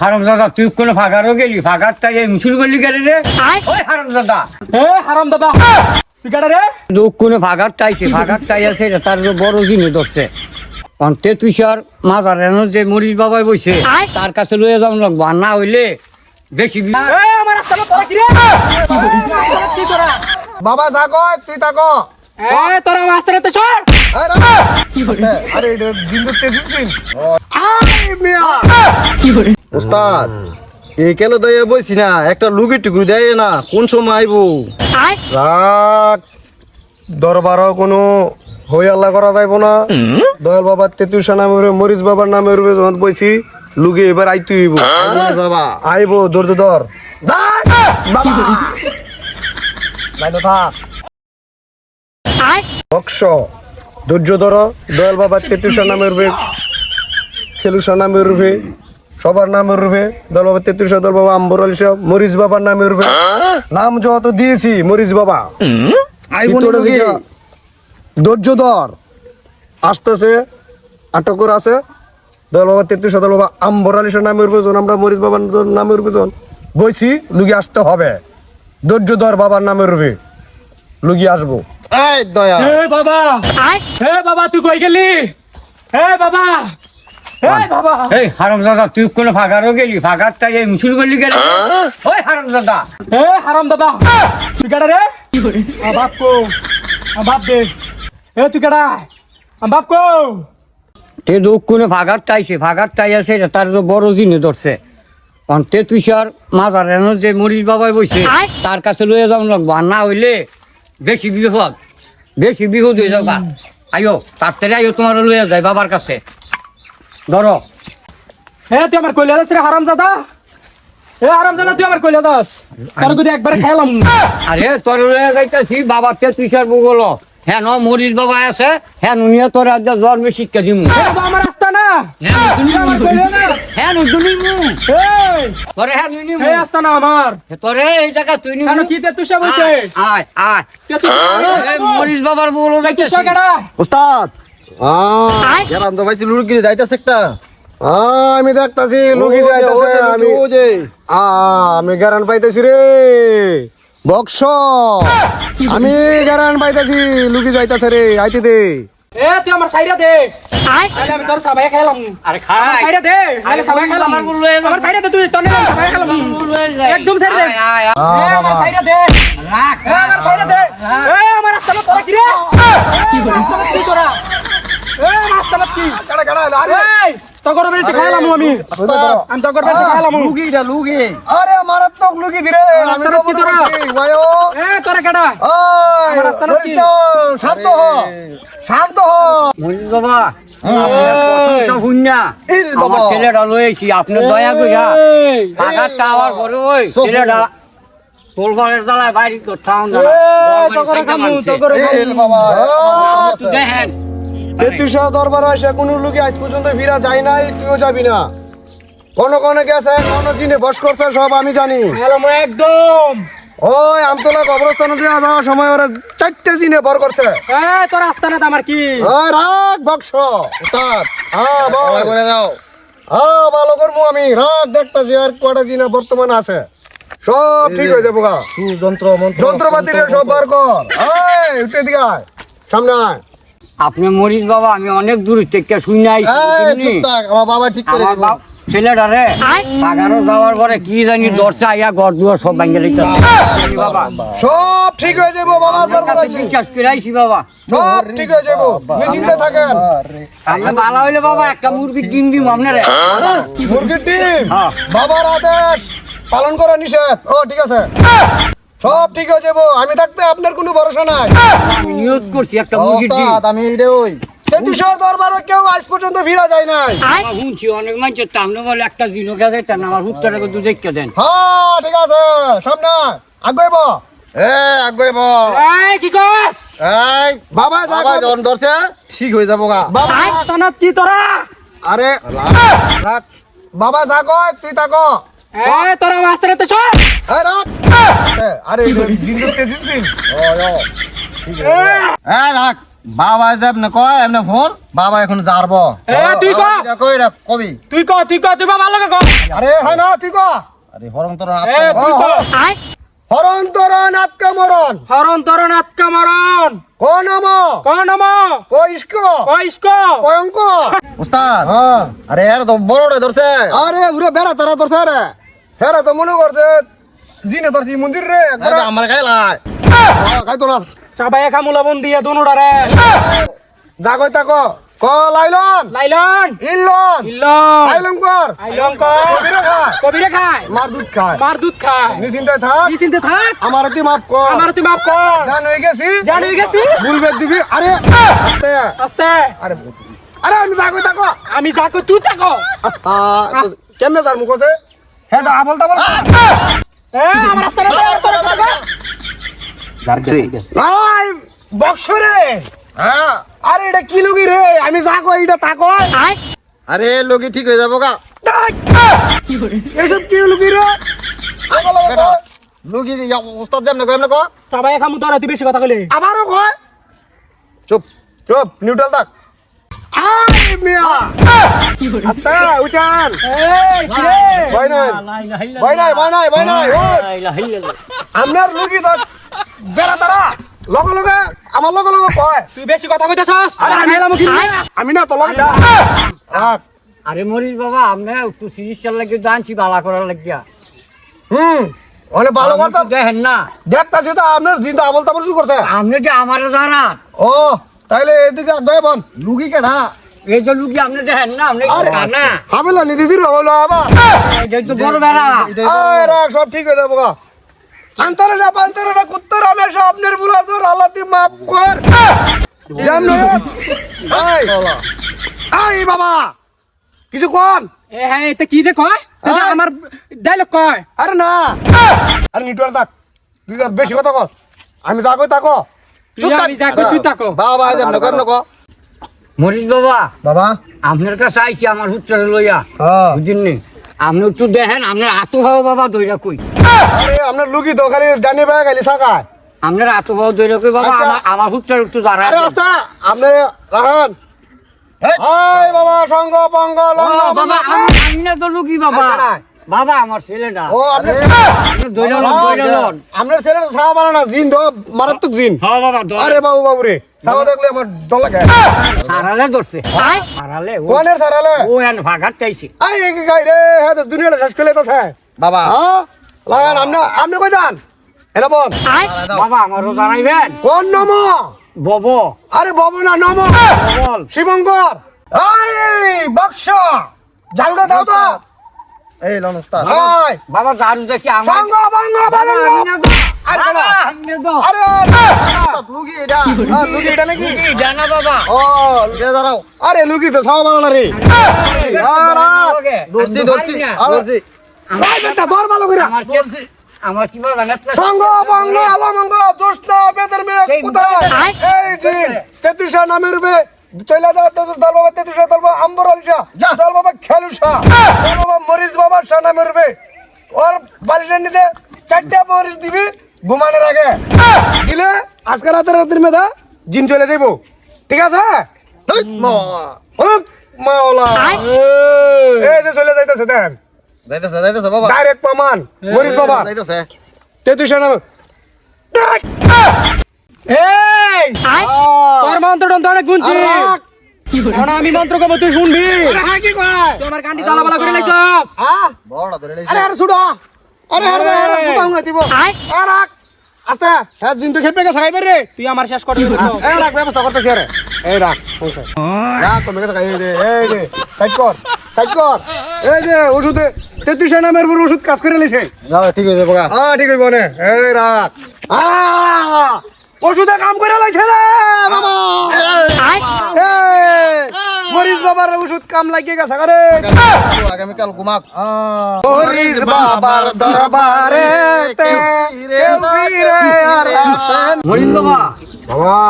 হারামজাদা তুই কোনো ফাঁকারও গেলি? ফাঁকার তাই এই মুসুল গলি গেলি রে? ওই হারামজাদা। এ হারাম দাদা তুই কাটা রে? দুঃখ কোনো ফাঁকার চাইছে ফাঁকার চাই আছে তার যে বড় জিনিস ধরছে। অন্তে তুই সর মাজার যে মরিচ বাবাই বইছে তার কাছে লয়ে যাও লাগবো আর না হইলে বেশি বাবা তুই তোরা তো সর। আরে এটা জিন্দু তেজিনছিন ওস্তাদ এই কেন দয়ে বইছি না? একটা লুকি টুকু দেয় না কোন সময় আইবো? রাগ দরবারও কোনো হই আল্লাহ করা যাইব না। দয়াল বাবার তেতুষা নামের মরিচ বাবার নামের যখন বইছি লুগে এবার আইতে হইব। বাবা। আইব ধৈর্য ধর। বাবা। ধৈর্য ধর দয়াল বাবার তেতুষা নামের রূপে খেলুষা নামের রূপে সবার নামের রূপে দল বাবা তেতুষা দল বাবা আম্বর আলী সাহেব মরিচ বাবার নামের রূপে। নাম যত দিয়েছি মরিচ বাবা। ধৈর্য ধর। আসতেছে আটকর আছে। দল বাবা তেতুষা দল বাবা আম্বর আলী সাহেব নামের রূপে আমরা মরিচ বাবার নামের রূপে বইছি লুগি আসতে হবে। ধৈর্য ধর বাবার নামের রূপে। লুগি আসব। এই দয়া এ বাবা। এ বাবা তুই কই গেলি? এ বাবা। এ বাবা। এই হারামজাদা তুই কোনো ফাঁকারও গেলি? এই মুসুল গলি গেলি। ওই হারামজাদা এ হারাম দাদা। তুই কাটা রে? আ বাপ কো। আ বাপ দে। এ তুই কাটা আ বাপ কো। তে দুঃখ কোনো তার বড় জিনিস ধরছে। অন্তে তুই সর মাজার যে মরিচ বাবাই বইছে তার কাছে লয়ে যাও লাগবো। আর না হইলে বেশি বিপদ বেশি বিপদ হয়ে যাবা। আইও থেকে আইও তোমার লয়ে যায় বাবার কাছে। ধরো। এ তুই আমার কইলা দাস রে হারাম দাদা এ হারাম দাদা তুই আমার কইলা দাস। তোর যদি একবার খাইলাম। আরে তোর লয়ে যাইতাছি বাবার তে তুই সর বগল হ্যাঁ ন মরিচ বাবা আছে হ্যাঁ নুনিয়া তোর আজ জন্মে শিক্ষা দিমু। বাবা আমার রাস্তা হ্যাঁ হ্যাঁ নুনি মু এই। তোরে হ্যাঁ নুনি এই রাস্তা না আমার। তোরে এই জায়গা তুই নিমু কেন কি তে তুষা বসে আয় আয়। তে তুষা এই মরিচ বাবার বগল যাইতেছি তুষা কাটা ওস্তাদ। গেলাম তো ভাইছি লুকি যাইতাছে একটা। আহ, আমি দেখতাছি যে, যাইতাছে আমি। আ, আমি গ্যারান পাইতেছি রে। বক্স। আমি গ্যারান পাইতেছি লুকি যাইতাছে রে আইতে দে। এ তুই আমার সাইরা দে। আইলে আমি তোর সবাই খাইলাম আরে খাই। সাইরা দে আইলে সবাই খাইলাম আমার সাইরা দে তুই তোর সবাই খাইলাম একদম সাইরা দে। এ আমার সাইরা দে। রাখ, এ আমার সাইরা দে। এ আমার রাস্তা তোরা কি রে? কি বলিস? তুই তোরা? এ আমার রাস্তা কি? কাড়া কাড়া আরে। এই তগর বেটি খাইলাম আমি। আমি তগর বেটি খাইলাম। লুকিটা লুকি আরে মারাত্মক লুগি দিরে আমি তো? করছি ওয়াও এ তোরা কেডা? ওই? না, শান্ত হ। শান্ত হ। মরিচ বাবা ছেলেটা লয়েছি আপনি দয়া কইরা। এই। টাকার টাওয়ার পরে ওই ছেলেটা তোলবারের দালায় বাইরে দেখেন। তেতুশা দরবার আসে কোনো লোকে আজ পর্যন্ত ফিরা যায় নাই তুইও যাবি না। কোন কোন গেছে কোন জিনে বস করছে সব আমি জানি। একদম। ওই আমতলা কবরস্থানে দিয়ে যাওয়ার সময় ওরা চারটে জিনে বর করছে। তোর রাস্তা না আমার কি? রাগ বক্স হ্যাঁ করে দাও। হ্যাঁ ভালো করব আমি রাগ দেখতেছি আর কটা জিনে বর্তমানে আছে। সব ঠিক হয়ে যাব গা। যন্ত্রপাতি রে সব বার কর। উঠে দিকে সামনে আয়। আপনি মরিচ বাবা আমি অনেক দূর থেকে শুনে আইছি এই, চুপ থাক আমার বাবা ঠিক করে আমার দিব বাপ যাওয়ার পরে কি জানি দর্শে আইয়া ঘর দুয়ার সব ভাঙ্গে লইতাছে। বাবা। সব ঠিক হয়ে যাব বাবার দরবার আছে। বিশ্বাস করে আইছি বাবা। সব ঠিক হয়ে যাব নিশ্চিন্তে থাকেন। আপনি ভালো হইলে বাবা একটা মুরগি ডিম দিম আপনারে। মুরগির ডিম? হ্যাঁ। বাবার আদেশ পালন করা নিষেধ। ও ঠিক আছে। সব ঠিক হয়ে যাব। আমি থাকতে আপনার কোনো ভরসা নাই। নিয়োগ করছি একটা মুরগির ডিম। আমি রে ওই তেতুষার দরবারে কেউ আজ পর্যন্ত ফিরা যায় নাই। শুনছি অনেক মানুষ তামনে বলে একটা জিনো গেছে তা আমার উত্তরে কিন্তু দেখতে দেন। হ্যাঁ ঠিক আছে। সামনে আগাইব এ আগুয়েব এই কি কস এই বাবা যা বাবা যখন ধরছে ঠিক হয়ে যাব গা। বাবা। তনত কি তোরা? আরে রাখ। বাবা যা কয় তুই তা ক এ তোরা মাস্টার তো সব রাখ। এ, আরে জিন্দুর তেজিনছিন এ রাখ বাবা যে এমনি কয় এমনি ফোন বাবা এখন জারব। এ, তুই ক। কই রা কবি। তুই ক তুই ক তুই বাবা লাগে ক। আরে হয় না তুই ক। আরে হরং তোর এ তুই ক। হরন্তর নাটকা মরণ হরণ তরণ আতকা মারণ ক নম? ক নম? ক ইস্ক? ক ইস্ক? কয়ঙ্ক উস্তাদ। হ্যাঁ। আরে এর তো বড়টা ধরছে। আরে উরে বেড়া তারা ধরছে রে। হেরা তো মনে করছে জিনে ধরছি মন্দির রে একবার এই যে আমার খাইলাই খাইতো না চাবাই খামু লবণ দিয়ে দোনোটারে জাগই তাক ক লাইলন? লাইলন? ইল্লন? ইল্লন। আইলম কর। আইলন ক কবিরে খায়। কবিরে খায়। মার দুধ খায়। মার দুধ খায়। নিশ্চিন্তায় থাক। কি থাক। আমার তুই মাপ কর। আমার তুই মাফ কর। জান হয়ে গেছি? জান হয়ে গেছি? ভুলবে দিবি? আরে আস্তে। আস্তে। আরে আরে আমি জাগই তাক আমি যা কই তুই থাকো কেমনে যার মুখ আছে হ্যাঁ তো আবল তাবল। আমার রাস্তা হ্যাঁ। আরে এটা কি লুগি রে? আমি যা কই এটা তা কয় আরে লোকি ঠিক হয়ে যাব গা এসব কি লুগি রে? এমনি ক তুই বেশি কথা কইলে। আবারও কয়? চুপ চুপ নিউট্রাল থাক। মিয়া আস্তে উঠান এই কি রে ভয় নাই ভয় নাই ভয় নাই ভয় নাই আপনার লুকি তো বেড়া তারা লগে লগে আমার লগে লগে কয় তুই বেশি কথা কইতেছস আরে আরে আমি- কি আমি না তো লগে আরে মরিস বাবা আপনি একটু চিকিৎসার লাগিয়ে দাঁড়ছি বালা করার লাগিয়া হুম অনেক ভালো কথা দেখেন না দেখতাছি তো আপনার জিন্দা আবল তাবল শুরু করছে আপনি যে আমার জানান ও তাইলে এদিকে দয় বন লুকি কেনা এই আপনি দেখেন না আপনি আরে জানা হামেলা নিদিছির হলো আবার এই তো বড় বেড়া। আয় রাখ সব ঠিক হয়ে যাব গা আন্তরে না পান্তরে না কুত্তর আপনার আল্লাহ কর। আয়। আয় বাবা। কিছু এ হ্যাঁ এটা কি কয়? এটা। আমার ডায়লগ কয়। আরে না। আরে নিটুয়াল থাক। তুই বেশি কথা কস। আমি যা কই তাকো তুই আমি যা কই তুই তাকো বাবা যেমনি কয় এমনি ক। মরিস বাবা বাবা। আপনার কাছে আইছি আমার হুচ্চারে লইয়া। বুঝিনি আপনি একটু দেখেন আপনার আতো ভাও বাবা দইরা কই? আরে আপনার লুকি তো খালি ডানি বাই গালি সাকায় আপনার আতো ভাও দইরা কই বাবা? আচ্ছা। আমার- আমার একটু জানা আরে আস্তা। আপনি আয় বাবা সঙ্গ পঙ্গ লঙ্গ বাবা আমি না তো লুকি বাবা। আচ্ছা। বাবা আমার ছেলেটা। ও আপনি আপনি দইরা লন আপনার ছেলের সাহা বানা না জিন মারাত্মক জিন। হ্যাঁ বাবা আরে বাবু বাবু রে সাহা দেখলে আমার ডর লাগে। সারালে ধরছে। সারালে কোনের সারালে? ও এন ভাগাত চাইছে আই এই গাই রে হ্যাঁ তো দুনিয়াটা শেষ করে তো স্যার বাবা। হ্যাঁ? লাগান আপনি আপনি কই যান? এটা বল বাবা আমারও জানাইবেন কোন নম? বব। আরে বাবু না নম। বল। শিবঙ্কর। বাক্স। ঝাড়ুটা দাও তো। এই লন উস্তাদ। আয় বাবা জারু দেখি আমার সঙ্গ বাবা না আরে বাবা, আরে লুকি এটা। লুকি এটা নাকি? কি জানা বাবা। ও এটা দাঁড়াও। আরে লুকি তো সাহা বানা না রে। আরে দর্জি দর্জি। দর্জি আরে বেটা দর ভালো করে। কি- আমার কি বাবা না সঙ্গ বঙ্গ আলমঙ্গ দুষ্ট বেদের মেয়ে কোথায়? এই জিন তেত্রিশা নামের রূপে চলে যা তো দল বাবা তেত্রিশা দল বাবা আম্বর আলিশা দল বাবা খেলুসা দল বাবা মরিস বাবা নামের রূপে ওর বালিশের নিচে চারটা মরিস দিবি ঘুমানোর আগে দিলে আজকে রাতের রাতের মেধা জিন চলে যাইবো ঠিক আছে মাওলা এই যে চলে যাইতেছে দেন যাইতেছে যাইতেছে বাবা ডাইরেক্ট প্রমাণ মরিস বাবা যাইতেছে তেত্রিশা নামে এই! তোর মন্ত্র টন্ত্র অনেক গুনছি আরে রাখ। এখন আমি মন্ত্র কব তুই শুনবি। আরে কি কয়? তুই আমার কান্ডি চালাবালা করে লাইছস বড়টা ধরে লাইছে আরে আরে ছুড়ো আরে আরে আরে ছুটা হুঙ্গা দিব। আরে আস্তে। হ্যাঁ জিন্তু খেপে গেছে খাইবে রে। তুই আমার শেষ করে দিছস এই রাখ ব্যবস্থা করতেছি আরে। এই রাখ পৌঁছে। রাখ কমে গেছে এই দে। এই দে সাইড কর সাইড কর। এই যে ওষুধে তেত্রিশ নামের উপর ওষুধ কাজ করে লিছে ঠিক হয়ে যাব গা হ্যাঁ ঠিক হইব নে। এই রাখ। আহ, ওষুধে কাম করে লাইছে রে বাবা। মরিস বাবার ওষুধ কাম লাগিয়ে গেছে রে আগামীকাল ঘুমাক। হরিশ বাবার দরবারে তে ফিরে আর আসেন মরিস বাবা বাবা।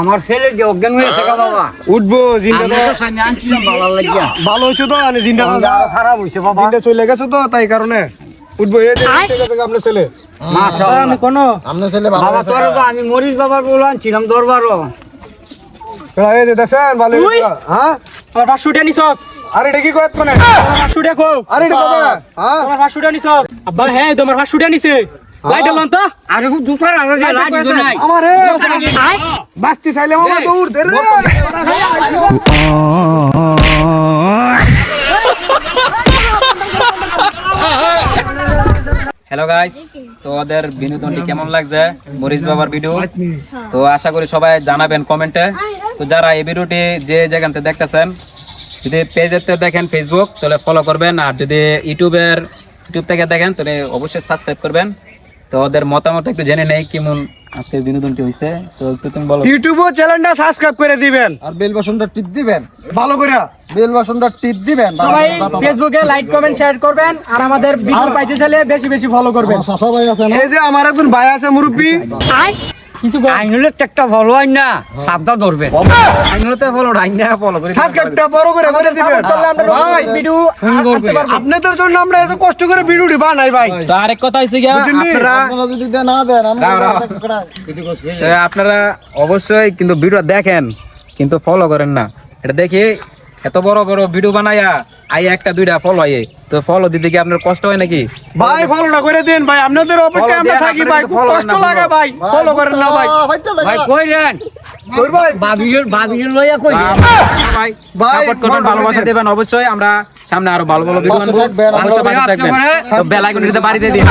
আমার ছেলে যে অজ্ঞান হয়েছে গা বাবা। উঠবো ভালো লাগিয়া। ভালো হয়েছে তো। আরও খারাপ হয়েছে বাবা। চলে গেছে তো তাই কারণে। উঠবো এই যে উঠে গেছে গা আপনার ছেলে। মাশাআল্লাহ। আমি কোন ছেলে বাবা তোর আমি মরিস বাবার বলে আনছিলাম দরবারও। কেডা এই যে দেখছেন ভালো? হ্যাঁ? আমার পাঁচশো নিছস। আরে এটা কি কয় কোনে আমার টাকা কো আরে এটা কবে? হ্যাঁ? তোমার পাঁচশো টাকা নিছস। আব্বা হ্যাঁ তোমার পাঁচশো নিছে। লাইট লন তো। আরে দুপার আগে লাইট লাইট নাই। আমার বাস্তি চাইলে মামা দৌড় দে রে। হ্যালো গাইস তো ওদের বিনোদনটি কেমন লাগছে? মরিস বাবার ভিডিও তো আশা করি সবাই জানাবেন কমেন্টে। তো যারা এই ভিডিওটি যে জায়গাতে দেখতেছেন, যদি পেজেতে দেখেন ফেসবুক তাহলে ফলো করবেন। আর যদি ইউটিউবের, ইউটিউব থেকে দেখেন, তাহলে অবশ্যই সাবস্ক্রাইব করবেন। তো ওদের মতামত একটু জেনে নেই, কেমন আজকে বিনোদনটি হয়েছে তো একটু তুমি বলো। ইউটিউবও চ্যানেলটা সাবস্ক্রাইব করে দিবেন। আর বেল বাসনটা টিপ দিবেন। ভালো করে। বেল বাসনটা টিপ দিবেন। সবাই ফেসবুকে লাইক কমেন্ট শেয়ার করবেন। আর আমাদের ভিডিও পাইতে চাইলে বেশি বেশি ফলো করবেন। সাসা ভাই আছে না? এই যে আমার একজন ভাই আছে মুরব্বী। কিছু। আইনলে একটা আইন না সাবধান ধরবে। ফলো আইন ফলো করি সাবস্ক্রাইবটা বড় করে করে দিবেন ভাই ভিডিও সুন্দর করে। আপনাদের জন্য আমরা এত কষ্ট করে ভিডিওটি বানাই ভাই। তো আরেক কথা বুঝলি? আপনারা আপনারা যদি না দেন আমরা আপনারা অবশ্যই কিন্তু ভিডিও দেখেন কিন্তু ফলো করেন না। এটা দেখি এত বড় বড় ভিডিও বানাইয়া আই একটা দুইটা ফলো আইয়ে। তো ফলো দিতে কি আপনার কষ্ট হয় নাকি? ভাই ফলোটা করে দেন ভাই। আপনাদের অপেক্ষায় আমরা থাকি ভাই। খুব কষ্ট লাগে ভাই। ফলো করেন না ভাই। ভাই কই ভাই? বাবিজুর বাবিজুর লইয়া কইলেন ভাই ভাই, সাপোর্ট করবেন ভালোবাসা দেবেন অবশ্যই। আমরা সামনে আরও ভালো ভালো ভিডিও আনব থাকবেন, অবশ্যই ভালো থাকবেন। আপনারা তো বাড়িতে দিন।